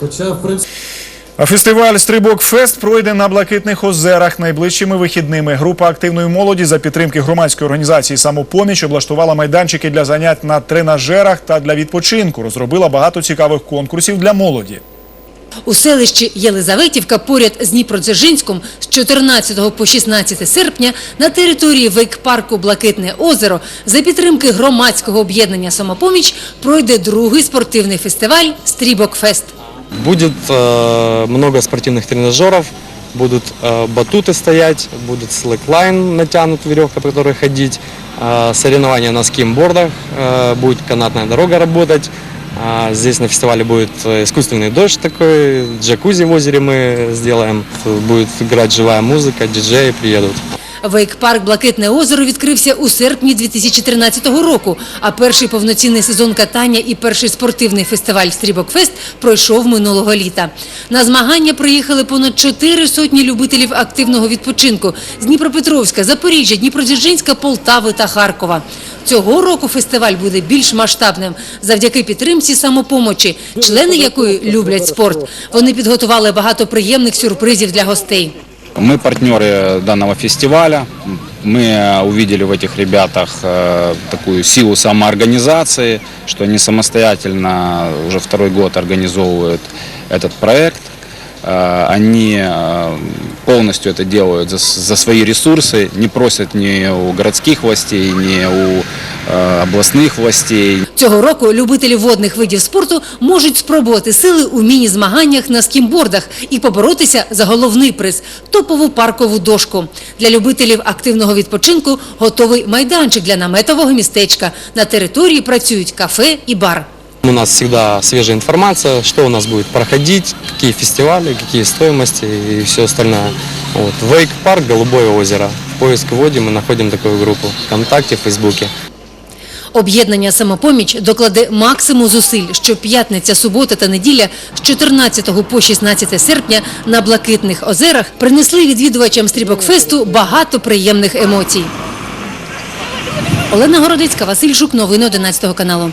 Хоча, в принципі, А Фестиваль Стрибок Фест пройде на блакитних озерах найближчими вихідними. Група активної молоді за підтримки громадської організації Самопоміч облаштувала майданчики для занять на тренажерах та для відпочинку. Розробила багато цікавих конкурсів для молоді. У селищі Єлизаветівка поряд з Дніпродзержинськом з 14 по 16 серпня на території вейк-парку Блакитне озеро за підтримки громадського об'єднання «Самопоміч» пройде другий спортивний фестиваль «Стрібок Фест». Будет э, много спортивных тренажеров, будут э, батуты стоять, будет слэклайн натянут, веревка, по которой ходить, э, соревнования на скеймбордах, э, будет канатная дорога работать. А Здесь на фестивале будет э, искусственный дождь такой, джакузи в озере мы сделаем, будет играть живая музыка, диджеи приедут. Вейк-парк Блакитне озеро відкрився у серпні 2013 року, а перший повноцінний сезон катання і перший спортивний фестиваль «Стрібок Фест» пройшов минулого літа. На змагання приїхали понад чотири сотні любителів активного відпочинку з Дніпропетровська, Запоріжжя, Дніпродзержинська, Полтави та Харкова. Цього року фестиваль буде більш масштабним завдяки підтримці самопомочі, члени якої люблять спорт. Вони підготували багато приємних сюрпризів для гостей. Мы партнеры данного фестиваля. Мы увидели в этих ребятах э, такую силу самоорганизации, что они самостоятельно уже второй год организовывают этот проект. Э, Они э, полностью это делают за свои ресурсы, не просят ни у городских властей, ни у э, областных властей, Цього року любителі водних видів спорту можуть спробувати сили у міні-змаганнях на скімбордах і поборотися за головний приз – топову паркову дошку. Для любителів активного відпочинку готовий майданчик для наметового містечка. На території працюють кафе і бар. У нас всегда свежая информация, что у нас будет проходить, какие фестивали, какие стоимости и все остальное. Вот. Вейк парк, Голубое озеро. В поиск вводим и находим такую группу ВКонтакте, в Фейсбуке. Об'єднання «Самопоміч» докладе максимум зусиль, що п'ятниця, субота та неділя з 14 по 16 серпня на Блакитних озерах принесли відвідувачам Стрібокфесту багато приємних емоцій. Олена Городицька, Василь Жук, новини 11 каналу.